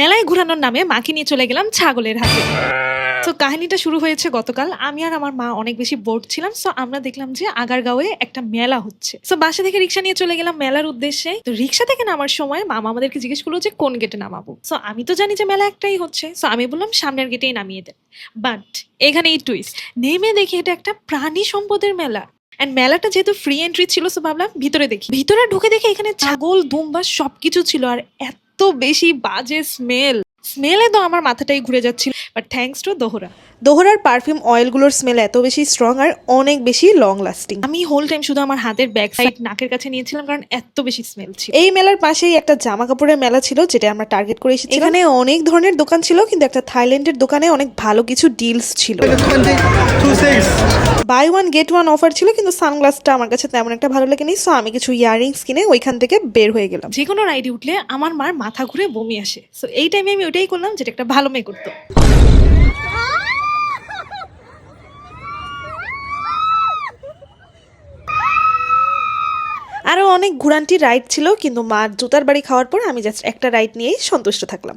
মেলায় ঘোরানোর নামে মাকে নিয়ে চলে গেলাম ছাগলের হাতে। তো কাহিনীটা শুরু হয়েছে গতকাল। আমি আর আমার মা অনেক বেশি বোর্ড ছিলাম সো আমরা দেখলাম যে আগারগাঁওয়ে একটা মেলা হচ্ছে। সো বাসা থেকে রিক্সা নিয়ে চলে গেলাম মেলার উদ্দেশ্যে। তো রিক্সা থেকে নামার সময় মামা আমাদেরকে জিজ্ঞেস করল যে কোন গেটে নামাবো? সো আমি তো জানি যে মেলা একটাই হচ্ছে। সো আমি বললাম সামনের গেটেই নামিয়ে দেন। বাট এখানে এই টুইস্ট নেমে দেখি এটা একটা প্রাণী সম্পদের মেলা। অ্যান্ড মেলাটা যেহেতু ফ্রি এন্ট্রি ছিল সো ভাবলাম ভিতরে দেখি। ভিতরে ঢুকে দেখে এখানে ছাগল, দুম্বা সবকিছু ছিল। আর এত বেশি বাজে স্মেল স্মেলে তো আমার মাথাটাই ঘুরে যাচ্ছিল বাট থ্যাঙ্কস টু দোহরা দোহরার পারফিউম অয়েলগুলোর স্মেল এত বেশি স্ট্রং আর অনেক বেশি লং লাস্টিং আমি হোল টাইম শুধু আমার হাতের ব্যাক সাইড নাকের কাছে নিয়েছিলাম কারণ এত বেশি স্মেল ছিল। এই মেলার পাশেই একটা জামা কাপড়ের মেলা ছিল, যেটা আমরা টার্গেট করে এসেছি এখানে অনেক ধরনের দোকান ছিল, কিন্তু একটা থাইল্যান্ডের দোকানে অনেক ভালো কিছু ডিলস ছিল। Buy one get one offer ছিল, কিন্তু সানগ্লাসটা আমার কাছে তেমন একটা ভালো লাগেনি সো আমি কিছু ইয়ারিংস কিনে ওইখান থেকে বের হয়ে গেলাম। যে কোনো রাইডে উঠলে আমার মার মাথা ঘুরে বমি আসে। সো এই টাইমে আমি ওইটাই করলাম যেটা একটা ভালো মেয়ে করতো। আরও অনেক ঘুরান্টি রাইড ছিল, কিন্তু মার জুতার বাড়ি খাওয়ার পর আমি জাস্ট একটা রাইড নিয়েই সন্তুষ্ট থাকলাম।